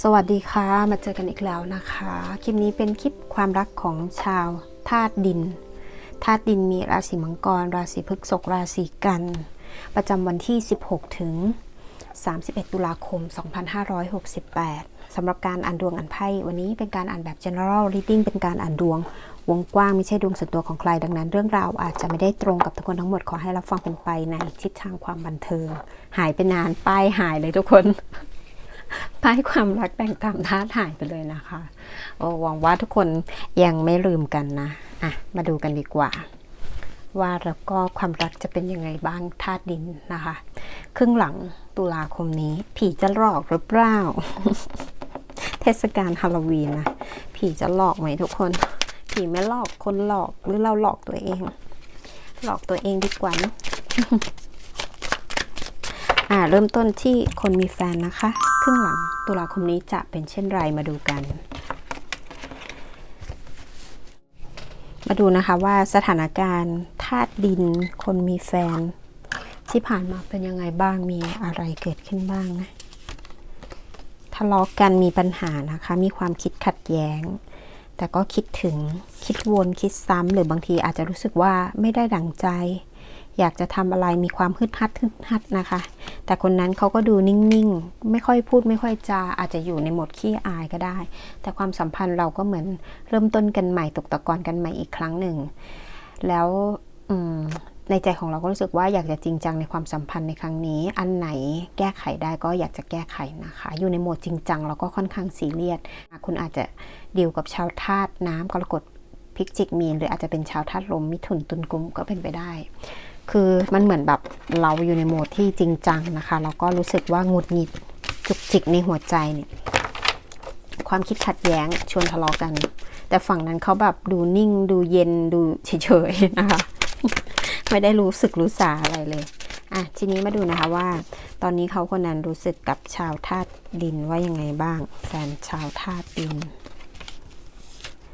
สวัสดีค่ะ มาเจอกันอีกแล้วนะคะ คลิปนี้เป็นคลิปความรักของชาวธาตุดิน ธาตุดินมีราศีมังกร ราศีพฤษภราศีกัน ประจำวันที่ 16 ถึง 31 ตุลาคม 2568 สำหรับการอ่านดวงอ่านไพ่ วันนี้เป็นการอ่านแบบ general reading เป็นการอ่านดวง วงกว้างไม่ใช่ดวงส่วนตัวของใคร ดังนั้น เรื่องราวอาจจะไม่ได้ตรงกับทุกคนทั้งหมด ขอให้รับฟังเป็นไปในทิศทางความบันเทิง หายไปนาน ป้ายหายเลยทุกคน ป้ายความรักแบ่งตามธาตุหายไปเลยนะคะโอ้หวังว่าทุกคนยังไม่ลืมกันนะอะมาดูกันดีกว่า ว่าแล้วก็ความรักจะเป็นยังไงบ้างธาตุดินนะคะ ครึ่งหลังตุลาคมนี้ ผีจะหลอกหรือเปล่า เทศกาลฮาโลวีนนะผีจะหลอกไหมทุกคน ผีไม่หลอกคนหลอกหรือเราหลอกตัวเอง หลอกตัวเองดีกว่านะอ่าเริ่มต้นที่คนมีแฟนนะคะ รึ่งหลังตุลาคมนี้จะเป็นเช่นไรมาดูกัน มาดูนะคะว่าสถานการณ์ธาตุดิน คนมีแฟน ที่ผ่านมาเป็นยังไงบ้างมีอะไรเกิดขึ้นบ้างนะทะเลาะกันมีปัญหานะคะ มีความคิดขัดแย้ง แต่ก็คิดถึงคิดวนคิดซ้ำหรือบางทีอาจจะรู้สึกว่าไม่ได้ดั่งใจ อยากจะทำอะไรมีความฮึดฮัดฮึดฮัดนะคะ แต่คนนั้นเขาก็ดูนิ่งๆ ไม่ค่อยพูดไม่ค่อยจาอาจจะอยู่ในโหมดขี้อายก็ได้ แต่ความสัมพันธ์เราก็เหมือนเริ่มต้นกันใหม่ตกตะกอนกันใหม่อีกครั้งหนึ่ง แล้วในใจของเราก็รู้สึกว่าอยากจะจริงจังในความสัมพันธ์ในครั้งนี้ อันไหนแก้ไขได้ก็อยากจะแก้ไขนะคะ อยู่ในโหมดจริงจังแล้วก็ค่อนข้างซีเรียสคุณอาจจะดีลกับชาวธาตุน้ำกรกฎพิกจิกมีนหรืออาจจะเป็นชาวธาตุลมมิถุนตุลกุมก็เป็นไปได้ คือมันเหมือนแบบเราอยู่ในโหมดที่จริงจังนะคะแล้วก็รู้สึกว่างุดหงิดจุกจิกในหัวใจเนี่ยความคิดขัดแย้งชวนทะเลาะกัน แต่ฝั่งนั้นเขาแบบดูนิ่งดูเย็นดูเฉยๆนะคะ ไม่ได้รู้สึกรู้สาอะไรเลยอะทีนี้มาดูนะคะว่า ตอนนี้เขาคนนั้นรู้สึกกับชาวธาตุดินว่ายังไงบ้างแฟนชาวธาตุดิน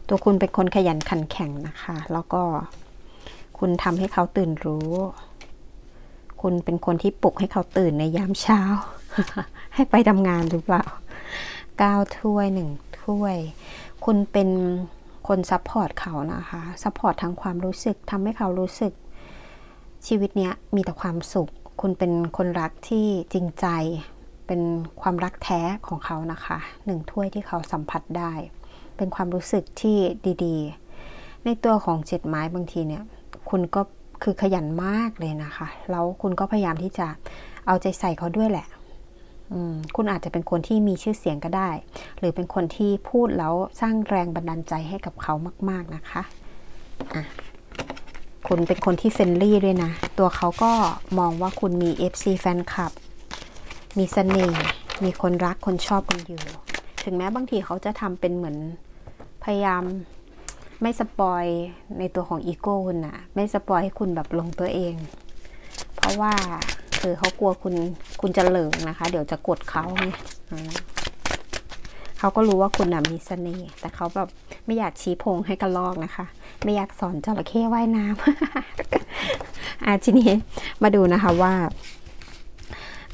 ตัวคุณเป็นคนขยันขันแข็งนะคะ แล้วก็ คุณทำให้เขาตื่นรู้ คุณเป็นคนที่ปลุกให้เขาตื่นในยามเช้า ให้ไปทำงานหรือเปล่าเก้าถ้วยหนึ่งถ้วย คุณเป็นคนซัพพอร์ตเขานะคะซัพพอร์ตทางความรู้สึกทำให้เขารู้สึก ชีวิตเนี้ยมีแต่ความสุข คุณเป็นคนรักที่จริงใจ เป็นความรักแท้ของเขานะคะหนึ่งถ้วยที่เขาสัมผัสได้ เป็นความรู้สึกที่ดี ๆ ในตัวของเจ็ดไม้บางทีเนี่ย คุณก็คือขยันมากเลยนะคะ แล้วคุณก็พยายามที่จะเอาใจใส่เขาด้วยแหละคุณอาจจะเป็นคนที่มีชื่อเสียงก็ได้ หรือเป็นคนที่พูดแล้วสร้างแรงบันดาลใจให้กับเขามาก ๆนะคะะคุณเป็นคนที่เฟรนลี่ด้วยนะ ตัวเขาก็มองว่าคุณมี FC แฟนคลับ มีเสน่ห์ มีคนรักคนชอบกันอยู่ ถึงแม้บางทีเขาจะทำเป็นเหมือนพยายาม ไม่สปอยในตัวของอีโก้คุณนะไม่สปอยให้คุณแบบลงตัวเอง เพราะว่าคือเขากลัวคุณคุณจะเหลิงนะคะ เดี๋ยวจะกดเขาไงอ่าเขาก็รู้ว่าคุณนะมีเสน่ห์แต่เขาแบบไม่อยากชี้พงให้กระลอกนะคะ ไม่อยากสอนจระเข้ว่ายน้ำอะทีนี้มาดูนะคะว่า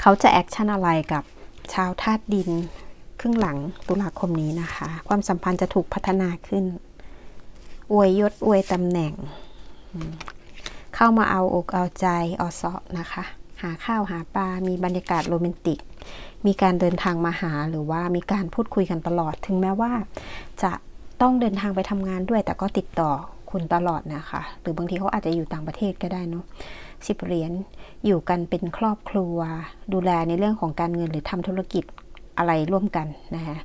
เขาจะแอคชั่นอะไรกับชาวธาตุดินครึ่งหลังตุลาคมนี้นะคะ ความสัมพันธ์จะถูกพัฒนาขึ้น อวยยศอวยตำแหน่ง เข้ามาเอาอกเอาใจออซอนะคะ หาข้าวหาปลา มีบรรยากาศโรแมนติก มีการเดินทางมาหาหรือว่ามีการพูดคุยกันตลอด ถึงแม้ว่า จะต้องเดินทางไปทำงานด้วย แต่ก็ติดต่อคุณตลอดนะคะ หรือบางทีเขาอาจจะอยู่ต่างประเทศก็ได้เนาะสิบเหรียญอยู่กันเป็นครอบครัว ดูแลในเรื่องของการเงินหรือทำธุรกิจอะไรร่วมกันนะคะ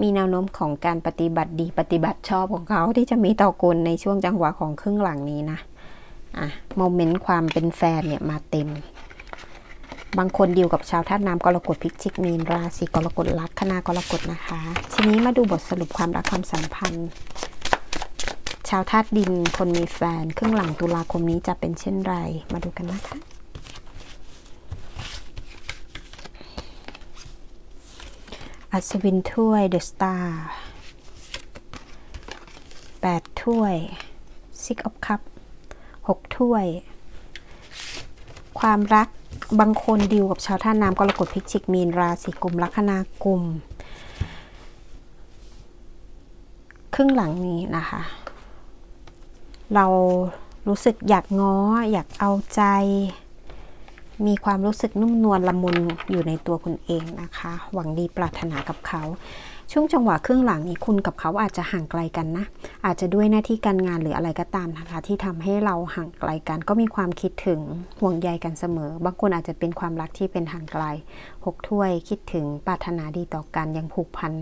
มีแนวโน้มของการปฏิบัติดีปฏิบัติชอบของเขาที่จะมีต่อคุณในช่วงจังหวะของครึ่งหลังนี้นะอะโมเมนต์ความเป็นแฟนเนี่ยมาเต็ม บางคนดีลกับชาวธาตุน้ำกรกฎพิจิกมีนราศีกรกฎลัคนากรกฎนะคะ ทีนี้มาดูบทสรุปความรักความสัมพันธ์ ชาวธาตุดินคนมีแฟน ครึ่งหลังตุลาคมนี้จะเป็นเช่นไร มาดูกันนะคะ อัศวินถ้วยเดอะสตาร์แปดถ้วยซิกออฟคัพหกถ้วย ความรักบางคนดิวกับชาวท่าน้ำกรกฎพิจิกมีนราศีกุมลัคนากุม ครึ่งหลังนี้นะคะ เรารู้สึกอยากง้ออยากเอาใจ มีความรู้สึกนุ่มนวลละมุนอยู่ในตัวคุณเองนะคะ หวังดีปรารถนากับเขา ช่วงจังหวะครึ่งหลังนี้คุณกับเขาอาจจะห่างไกลกันนะ อาจจะด้วยหน้าที่การงานหรืออะไรก็ตามนะคะ ที่ทำให้เราห่างไกลกัน ก็มีความคิดถึงห่วงใยกันเสมอ บางคนอาจจะเป็นความรักที่เป็นห่างไกลหกถ้วยคิดถึงปรารถนาดีต่อกันยังผูกพัน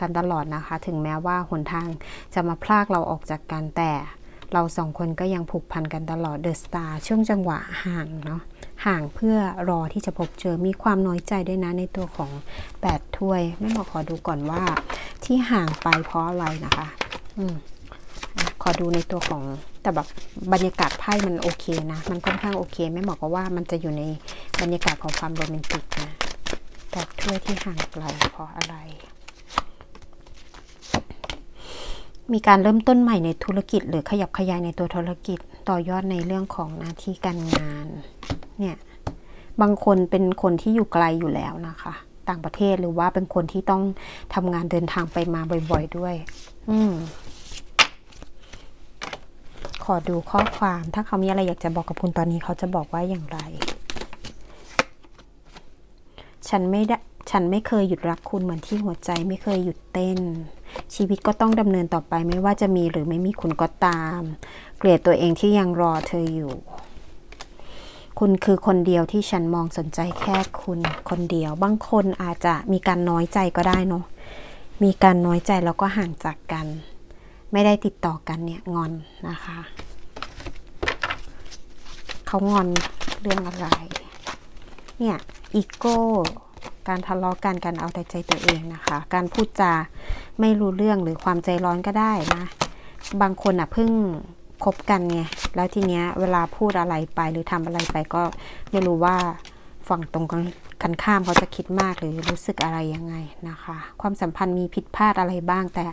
กันตลอดนะคะ ถึงแม้ว่าหนทางจะมาพลากเราออกจากกันแต่เราสองคนก็ยังผูกพันกันตลอดเดอะสตาร์ช่วงจังหวะห่างเนาะ ห่างเพื่อรอที่จะพบเจอมีความน้อยใจด้วยนะในตัวของ8ถ้วยแม่หมอขอดูก่อนว่า ที่ห่างไปเพราะอะไรนะคะอืมขอดูในตัวของแต่แบบบรรยากาศไพ่มันโอเคนะ มันค่อนข้างโอเคแม่หมอก็ว่ามันจะอยู่ในบรรยากาศของความโรแมนติกนะแปดถ้วยที่ห่างไกลเพราะอะไร มีการเริ่มต้นใหม่ในธุรกิจ หรือขยับขยายในตัวธุรกิจ ต่อยอดในเรื่องของหน้าที่การงาน เนี่ยบางคนเป็นคนที่อยู่ไกลอยู่แล้วนะคะ ต่างประเทศหรือว่าเป็นคนที่ต้องทำงานเดินทางไปมาบ่อย ๆด้วย อืมขอดูข้อความถ้าเขามีอะไรอยากจะบอกกับคุณตอนนี้เขาจะบอกว่าอย่างไร ฉันไม่ได้ฉันไม่เคยหยุดรักคุณเหมือนที่หัวใจไม่เคยหยุดเต้น ชีวิตก็ต้องดำเนินต่อไปไม่ว่าจะมีหรือไม่มีคุณก็ตาม เกลียดตัวเองที่ยังรอเธออยู่ คุณคือคนเดียวที่ฉันมองสนใจแค่คุณคนเดียว บางคนอาจจะมีการน้อยใจก็ได้เนาะมีการน้อยใจแล้วก็ห่างจากกัน ไม่ได้ติดต่อกันเนี่ยงอนนะคะ เขางอนเรื่องอะไร เนี่ยอีโก้การทะเลาะกันการเอาแต่ใจตัวเองนะคะ การพูดจาไม่รู้เรื่องหรือความใจร้อนก็ได้นะ บางคนอะเพิ่งคบกันไง แล้วทีเนี้ยเวลาพูดอะไรไปหรือทำอะไรไปก็ไม่รู้ว่าฝั่งตรงกันกันข้ามเขาจะคิดมากหรือรู้สึกอะไรยังไงนะคะ ความสัมพันธ์มีผิดพลาดอะไรบ้างแต่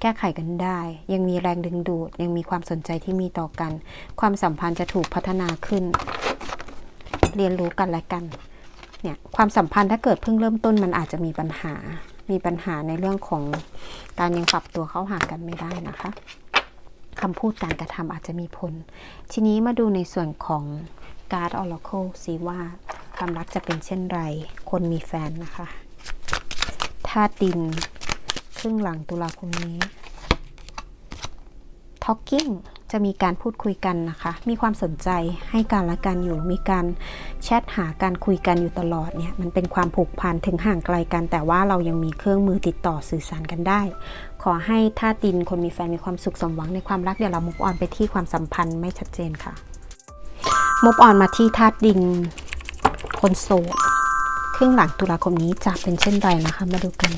แก้ไขกันได้ ยังมีแรงดึงดูด ยังมีความสนใจที่มีต่อกัน ความสัมพันธ์จะถูกพัฒนาขึ้น เรียนรู้กันและกันเนี่ยความสัมพันธ์ถ้าเกิดเพิ่งเริ่มต้นมันอาจจะมีปัญหา มีปัญหาในเรื่องของการยังปรับตัวเข้าหากันไม่ได้นะคะ คำพูดการกระทำอาจจะมีผล ทีนี้มาดูในส่วนของการ์ดออร์ c l e สิว่าความรักจะเป็นเช่นไร คนมีแฟนนะคะธาตุดิน ครึ่งหลังตุลาคมนี้ Talking จะมีการพูดคุยกันนะคะ มีความสนใจให้การละกันอยู่ มีการแชทหาการคุยกันอยู่ตลอดเนี่ย มันเป็นความผูกพันถึงห่างไกลกัน แต่ว่าเรายังมีเครื่องมือติดต่อสื่อสารกันได้ ขอให้ท่าตินคนมีแฟนมีความสุขสมหวังในความรักเดี๋ยวเรามุกออนไปที่ความสัมพันธ์ไม่ชัดเจนค่ะ มุกออนมาที่ธาตุดิน คนโสดครึ่งหลังตุลาคมนี้จะเป็นเช่นไรนะคะ มาดูกัน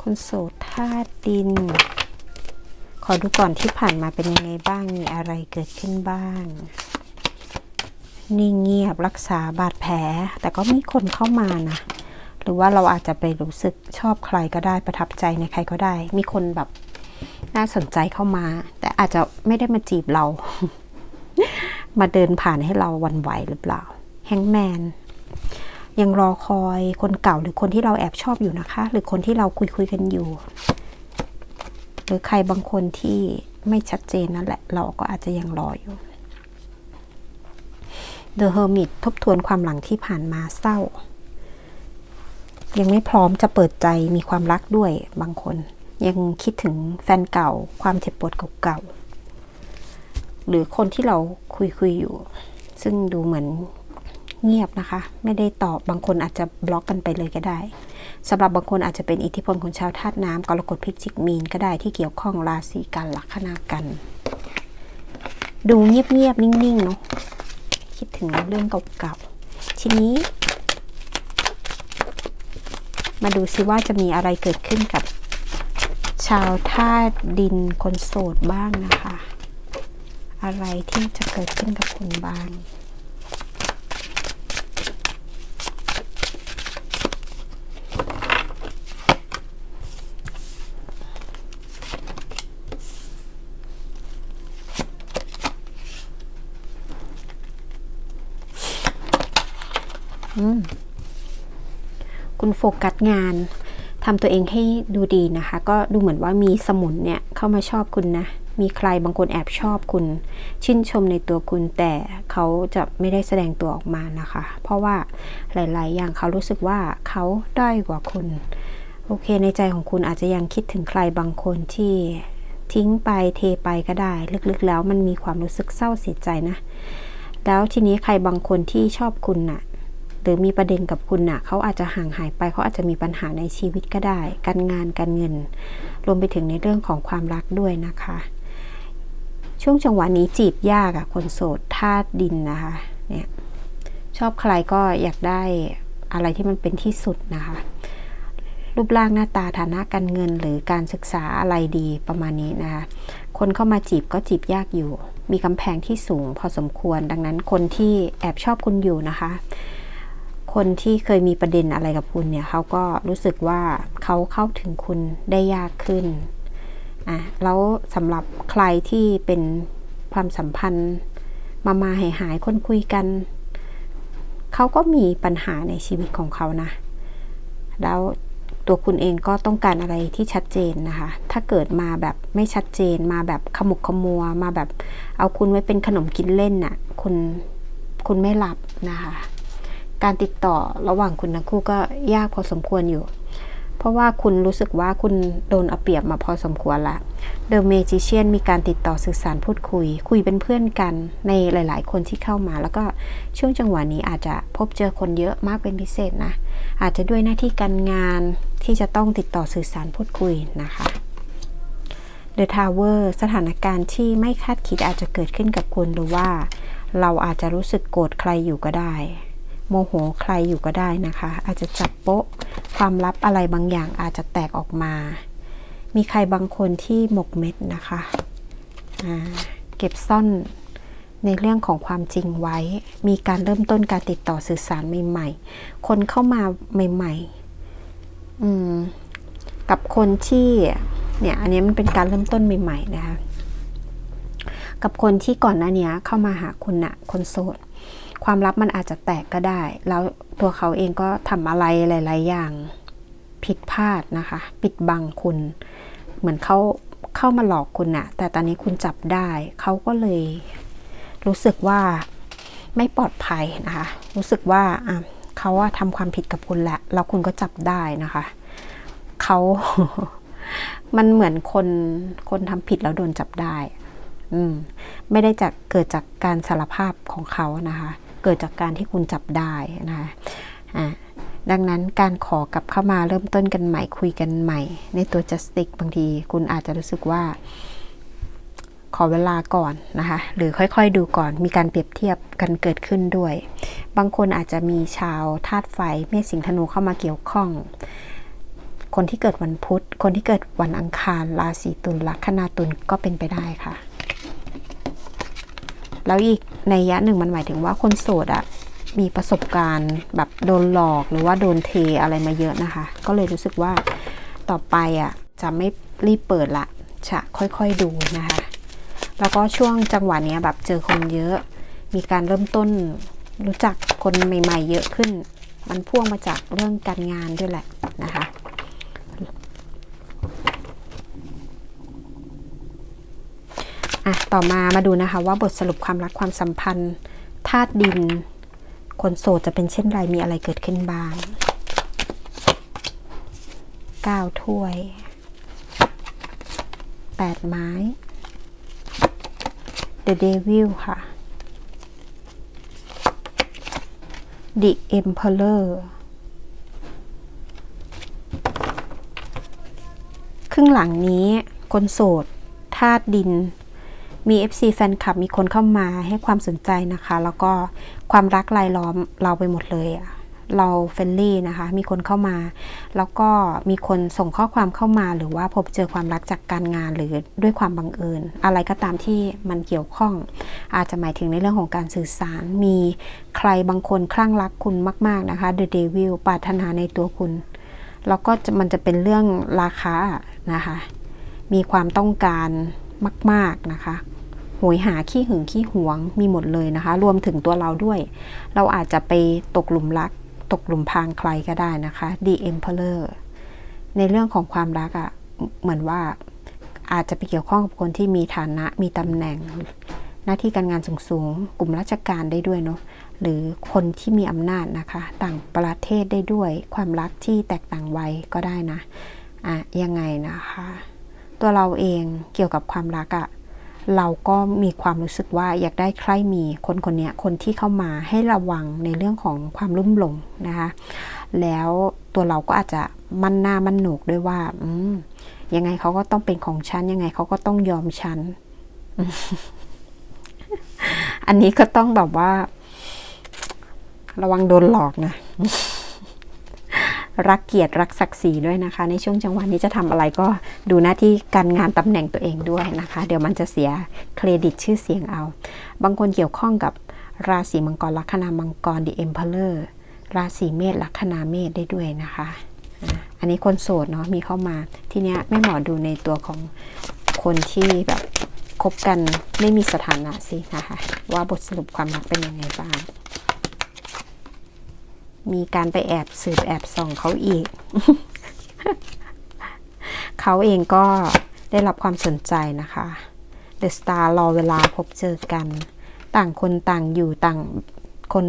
คนโสดธาตุดิน ขอดูก่อนที่ผ่านมาเป็นยังไงบ้าง มีอะไรเกิดขึ้นบ้าง นิ่งเงียบรักษาบาดแผล แต่ก็มีคนเข้ามานะ หรือว่าเราอาจจะไปรู้สึกชอบใครก็ได้ประทับใจในใครก็ได้ มีคนแบบน่าสนใจเข้ามา แต่อาจจะไม่ได้มาจีบเรา มาเดินผ่านให้เราวันไหวหรือเปล่า แฮงแมนยังรอคอยคนเก่าหรือคนที่เราแอบชอบอยู่นะคะ หรือคนที่เราคุยคุยกันอยู่ หรือใครบางคนที่ไม่ชัดเจนนั่นแหละ เราก็อาจจะยังรออยู่ The Hermit ทบทวนความหลังที่ผ่านมาเศร้า ยังไม่พร้อมจะเปิดใจมีความรักด้วยบางคน ยังคิดถึงแฟนเก่า ความเจ็บปวดเก่าๆหรือคนที่เราคุยคุยอยู่ ซึ่งดูเหมือน เงียบนะคะ ไม่ได้ตอบบางคนอาจจะบล็อกกันไปเลยก็ได้สำหรับบางคนอาจจะเป็นอิทธิพลของชาวธาตุน้ำกรกฎพิจิกมีนก็ได้ที่เกี่ยวข้องราศีกันลัคนากัน ดูเงียบๆนิ่งๆเนาะคิดถึงเรื่องเก่าๆทีนี้ มาดูซิว่าจะมีอะไรเกิดขึ้นกับ ชาวธาตุดินคนโสดบ้างนะคะ อะไรที่จะเกิดขึ้นกับคุณบ้าง คุณโฟกัสงานทำตัวเองให้ดูดีนะคะ ก็ดูเหมือนว่ามีสมุนเนี่ยเข้ามาชอบคุณนะ มีใครบางคนแอบชอบคุณ ชื่นชมในตัวคุณแต่เขาจะไม่ได้แสดงตัวออกมานะคะ เพราะว่าหลาย ๆ อย่างเขารู้สึกว่าเขาด้อยกว่าคุณ โอเคในใจของคุณอาจจะยังคิดถึงใครบางคนที่ทิ้งไปเทไปก็ได้ ลึก ๆ แล้วมันมีความรู้สึกเศร้าเสียใจนะ แล้วทีนี้ใครบางคนที่ชอบคุณน่ะ หรือมีประเด็นกับคุณน่ะเขาอาจจะห่างหายไปเขาอาจจะมีปัญหาในชีวิตก็ได้ การงานการเงิน รวมไปถึงในเรื่องของความรักด้วยนะคะ ช่วงจังหวะนี้จีบยากอะคนโสดธาตุดินนะคะเนี่ยชอบใครก็อยากได้อะไรที่มันเป็นที่สุดนะคะ รูปร่างหน้าตาฐานะการเงินหรือการศึกษาอะไรดีประมาณนี้นะคะ คนเข้ามาจีบก็จีบยากอยู่ มีกำแพงที่สูงพอสมควร ดังนั้นคนที่แอบชอบคุณอยู่นะคะ คนที่เคยมีประเด็นอะไรกับคุณเนี่ยเขาก็รู้สึกว่าเขาเข้าถึงคุณได้ยากขึ้นอะแล้วสำหรับใครที่เป็นความสัมพันธ์ มามาหายหายคนคุยกัน เขาก็มีปัญหาในชีวิตของเขานะ แล้วตัวคุณเองก็ต้องการอะไรที่ชัดเจนนะคะ ถ้าเกิดมาแบบไม่ชัดเจน มาแบบขมุกขมัว มาแบบเอาคุณไว้เป็นขนมกินเล่นน่ะ คุณคุณไม่รับนะคะ การติดต่อระหว่างคุณทั้งคู่ก็ยากพอสมควรอยู่ เพราะว่าคุณรู้สึกว่าคุณโดนเอาเปรียบมาพอสมควรละเดอะเมจิเชียนมีการติดต่อสื่อสารพูดคุย คุยเป็นเพื่อนกันในหลาย ๆ คนที่เข้ามา แล้วก็ช่วงจังหวะนี้อาจจะพบเจอคนเยอะมากเป็นพิเศษนะ อาจจะด้วยหน้าที่การงานที่จะต้องติดต่อสื่อสารพูดคุยนะคะ The Tower สถานการณ์ที่ไม่คาดคิดอาจจะเกิดขึ้นกับคุณหรือว่า เราอาจจะรู้สึกโกรธใครอยู่ก็ได้ โมโหใครอยู่ก็ได้นะคะ อาจจะจับโป๊ะความลับอะไรบางอย่างอาจจะแตกออกมา มีใครบางคนที่หมกเม็ดนะคะเก็บซ่อนในเรื่องของความจริงไว้ มีการเริ่มต้นการติดต่อสื่อสารใหม่ ๆ คนเข้ามาใหม่ๆมกับคนที่เนี่ยอันนี้มันเป็นการเริ่มต้นใหม่ ๆ นะคะ กับคนที่ก่อนหน้านี้เข้ามาหาคุณนะคนโสด ความลับมันอาจจะแตกก็ได้ แล้วตัวเขาเองก็ทำอะไรหลาย ๆ อย่างผิดพลาดนะคะ ปิดบังคุณ เหมือนเขาเข้ามาหลอกคุณนะแต่ตอนนี้คุณจับได้ เขาก็เลยรู้สึกว่าไม่ปลอดภัยนะคะ รู้สึกว่าเขาว่าทำความผิดกับคุณแล้วแล้วคุณก็จับได้นะคะ เขา มันเหมือนคนคนทำผิดแล้วโดนจับได้ อืม ไม่ได้จากเกิดจากการสารภาพของเขานะคะ เกิดจากการที่คุณจับได้นะคะอ่าดังนั้นการขอกลับเข้ามาเริ่มต้นกันใหม่คุยกันใหม่ ในตัว justice บางทีคุณอาจจะรู้สึกว่า ขอเวลาก่อนนะคะหรือค่อยๆดูก่อนมีการเปรียบเทียบกันเกิดขึ้นด้วย บางคนอาจจะมีชาวธาตุไฟเมษสิงธนูเข้ามาเกี่ยวข้อง คนที่เกิดวันพุธ คนที่เกิดวันอังคารราศีตุลลัคนาตุลก็เป็นไปได้ค่ะ แล้วอีกในยะหนึ่งมันหมายถึงว่าคนโสดอะมีประสบการณ์แบบโดนหลอกหรือว่าโดนเทอะไรมาเยอะนะคะ ก็เลยรู้สึกว่าต่อไปอะจะไม่รีบเปิดละจะค่อยๆดูนะคะ แล้วก็ช่วงจังหวะนี้แบบเจอคนเยอะ มีการเริ่มต้นรู้จักคนใหม่ ๆ เยอะขึ้น มันพ่วงมาจากเรื่องการงานด้วยแหละนะคะ อะต่อมามาดูนะคะว่าบทสรุปความรักความสัมพันธ์ธาตุดิน คนโสดจะเป็นเช่นไรมีอะไรเกิดขึ้นบ้างเก้าถ้วยแปดไม้ The Devil ค่ะ The Emperor ครึ่งหลังนี้คนโสดธาตุดิน มี FC แฟนคลับมีคนเข้ามาให้ความสนใจนะคะ แล้วก็ความรักรายล้อมเราไปหมดเลยอะเราเฟนลี่นะคะ มีคนเข้ามา แล้วก็มีคนส่งข้อความเข้ามา หรือว่าพบเจอความรักจากการงานหรือด้วยความบังเอิญ อะไรก็ตามที่มันเกี่ยวข้อง อาจจะหมายถึงในเรื่องของการสื่อสาร มีใครบางคนคลั่งรักคุณมาก ๆนะคะ The Devil ปรารถนาในตัวคุณ แล้วก็มันจะเป็นเรื่องราคานะคะ มีความต้องการมาก ๆนะคะ โหยหาขี้หึงขี้หวงมีหมดเลยนะคะ รวมถึงตัวเราด้วย เราอาจจะไปตกหลุมรัก ตกหลุมพรางใครก็ได้นะคะ The Emperor ในเรื่องของความรักอะ่ะเหมือนว่าอาจจะไปเกี่ยวข้องกับคนที่มีฐานะมีตำแหน่ง หน้าที่การงานสูงๆ กลุ่มราชการได้ด้วยเนาะหรือคนที่มีอำนาจนะคะ ต่างประเทศได้ด้วย ความรักที่แตกต่างวัยก็ได้นะอะยังไงนะคะ ตัวเราเองเกี่ยวกับความรักอะ่ะ เราก็มีความรู้สึกว่าอยากได้ใครมีคนคนนี้คนที่เข้ามาให้ระวังในเรื่องของความลุ่มหลงนะคะแล้วตัวเราก็อาจจะมั่นหน้ามั่นหนกด้วยว่าอืยังไงเขาก็ต้องเป็นของฉันยังไงเขาก็ต้องยอมฉันอันนี้ก็ต้องแบบว่า ระวังโดนหลอกนะ รักเกียรติรักศักดิ์ศรีด้วยนะคะ ในช่วงจังหวะนี้จะทำอะไรก็ดูหน้าที่การงานตำแหน่งตัวเองด้วยนะคะ เดี๋ยวมันจะเสียเครดิตชื่อเสียงเอา บางคนเกี่ยวข้องกับราศีมังกรลัคนามังกร The Emperor ราศีเมษลัคนาเมษได้ด้วยนะคะอะอันนี้คนโสดเนาะมีเข้ามาทีเนี้ยแม่หมอดูในตัวของคนที่แบบคบกันไม่มีสถานะสินะคะ ว่าบทสรุปความรักเป็นยังไงบ้าง มีการไปแอบสืบแอบส่องเขาอีก เขาเองก็ได้รับความสนใจนะคะเดอะสตาร์รอเวลาพบเจอกัน ต่างคนต่างอยู่ต่างคน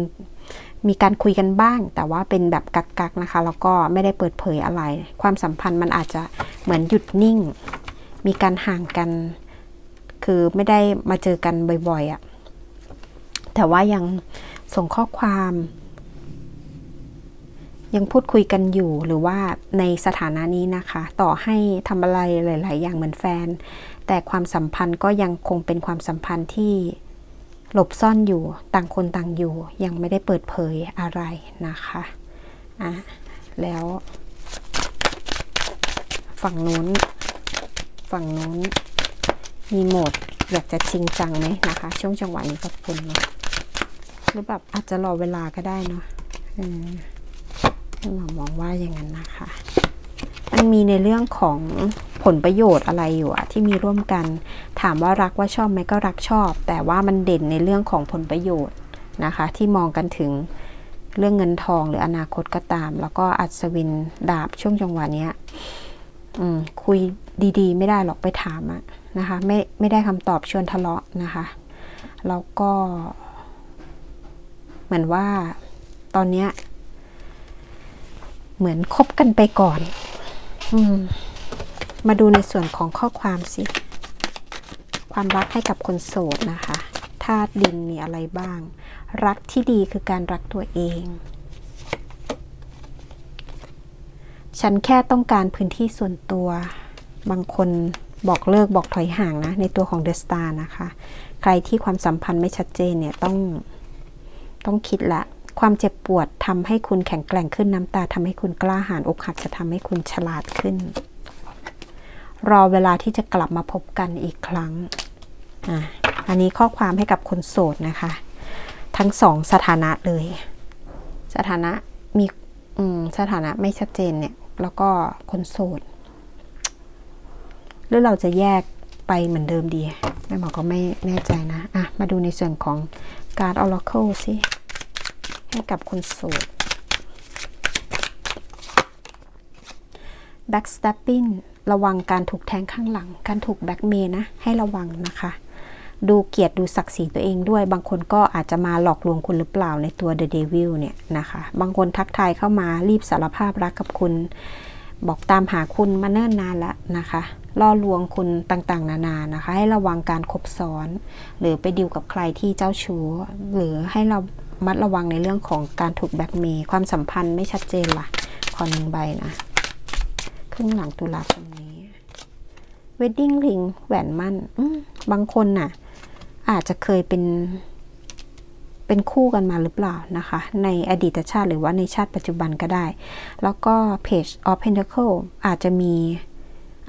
มีการคุยกันบ้าง แต่ว่าเป็นแบบกักๆนะคะ แล้วก็ไม่ได้เปิดเผยอะไร ความสัมพันธ์มันอาจจะเหมือนหยุดนิ่ง มีการห่างกัน คือไม่ได้มาเจอกันบ่อยๆอะ่ะแต่ว่ายังส่งข้อความ ยังพูดคุยกันอยู่หรือว่าในสถานะนี้นะคะ ต่อให้ทำอะไรหลาย ๆ อย่างเหมือนแฟน แต่ความสัมพันธ์ก็ยังคงเป็นความสัมพันธ์ที่หลบซ่อนอยู่ต่างคนต่างอยู่ ยังไม่ได้เปิดเผยอะไรนะคะอะแล้ว ฝั่งนู้น ฝั่งนู้น มีโหมดอยากจะจริงจังไหมนะคะ ช่วงจังหวะนี้กับคุณเนาะหรือแบบอาจจะรอเวลาก็ได้เนาะเออ ให้หมอมองว่าอย่างนั้นนะคะ มันมีในเรื่องของผลประโยชน์อะไรอยู่อะที่มีร่วมกัน ถามว่ารักว่าชอบไหมก็รักชอบ แต่ว่ามันเด่นในเรื่องของผลประโยชน์นะคะ ที่มองกันถึงเรื่องเงินทองหรืออนาคตก็ตาม แล้วก็อัศวินดาบช่วงจังหวะเนี้ยคุยดีๆ ไม่ได้หรอกไปถามอะนะคะ ไม่ไม่ได้คำตอบชวนทะเลาะนะคะ แล้วก็ เหมือนว่าตอนเนี้ย เหมือนคบกันไปก่อน อืม มาดูในส่วนของข้อความสิ ความรักให้กับคนโสดนะคะธาตุดินมีอะไรบ้าง รักที่ดีคือการรักตัวเอง ฉันแค่ต้องการพื้นที่ส่วนตัว บางคนบอกเลิกบอกถอยห่างนะ ในตัวของเดอะสตาร์นะคะ ใครที่ความสัมพันธ์ไม่ชัดเจนเนี่ยต้องต้องคิดละ ความเจ็บปวดทำให้คุณแข็งแกร่งขึ้นน้ำตาทำให้คุณกล้าหาญอกหักจะทำให้คุณฉลาดขึ้น รอเวลาที่จะกลับมาพบกันอีกครั้งอะอันนี้ข้อความให้กับคนโสดนะคะ ทั้งสองสถานะเลย สถานะมีอืมสถานะไม่ชัดเจนเนี่ย แล้วก็คนโสดหรือเราจะแยกไปเหมือนเดิมดีแม่หมอก็ไม่แน่ใจนะ อะ มาดูในส่วนของการ Oracle สิ ให้กับคนโสด backstabbing ระวังการถูกแทงข้างหลัง การถูกแบ็กเมย์นะ ให้ระวังนะคะ ดูเกียรติดูศักดิ์ศรีตัวเองด้วย บางคนก็อาจจะมาหลอกลวงคุณหรือเปล่าในตัว The Devil เนี่ยนะคะ บางคนทักทายเข้ามารีบสารภาพรักกับคุณ บอกตามหาคุณมาเนิ่นนานแล้วนะคะล่อลวงคุณต่างๆ นานานะคะ ให้ระวังการคบซ้อน หรือไปดิวกับใครที่เจ้าชู้หรือให้เรา มัดระวังในเรื่องของการถูกแบ็กเมย์ความสัมพันธ์ไม่ชัดเจนล่ะ ขอหนึ่งใบนะ ครึ่งหลังตุลาคมนี้ wedding ring แหวนมั่นบางคนน่ะ อาจจะเคยเป็น เป็นคู่กันมาหรือเปล่านะคะ ในอดีตชาติหรือว่าในชาติปัจจุบันก็ได้ แล้วก็ page of pentacle อาจจะมี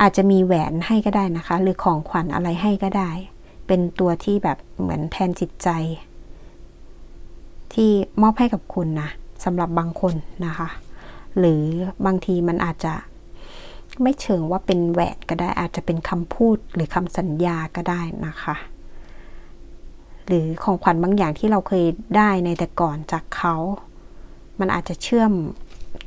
อาจจะมีแหวนให้ก็ได้นะคะ หรือของขวัญอะไรให้ก็ได้ เป็นตัวที่แบบเหมือนแทนจิตใจ ที่มอบให้กับคุณนะสำหรับบางคนนะคะ หรือบางทีมันอาจจะไม่เชิงว่าเป็นแหวนก็ได้อาจจะเป็นคำพูดหรือคำสัญญาก็ได้นะคะ หรือของขวัญบางอย่างที่เราเคยได้ในแต่ก่อนจากเขา มันอาจจะเชื่อม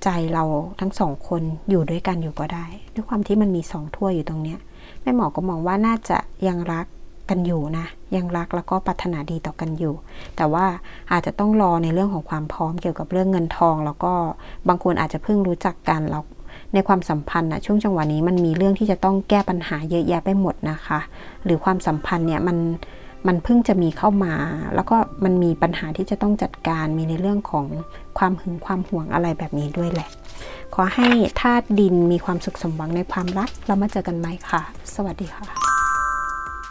ใจเราทั้งสองคนอยู่ด้วยกันอยู่ก็ได้ ด้วยความที่มันมีสองถ้วอยู่ตรงเนี้ยแม่หมอก็มองว่าน่าจะยังรัก กันอยู่นะ ยังรักแล้วก็ปรารถนาดีต่อกันอยู่ แต่ว่าอาจจะต้องรอในเรื่องของความพร้อมเกี่ยวกับเรื่องเงินทอง แล้วก็บางคนอาจจะเพิ่งรู้จักกันแล้วในความสัมพันธ์นะช่วงจังหวะนี้มันมีเรื่องที่จะต้องแก้ปัญหาเยอะแยะไปหมดนะคะ หรือความสัมพันธ์เนี่ยมันมันเพิ่งจะมีเข้ามา แล้วก็มันมีปัญหาที่จะต้องจัดการมีในเรื่องของความหึงความห่วงอะไรแบบนี้ด้วยแหละ ขอให้ธาตุดินมีความสุขสมหวังในความรักเรามาเจอกันไหมค่ะ สวัสดีค่ะ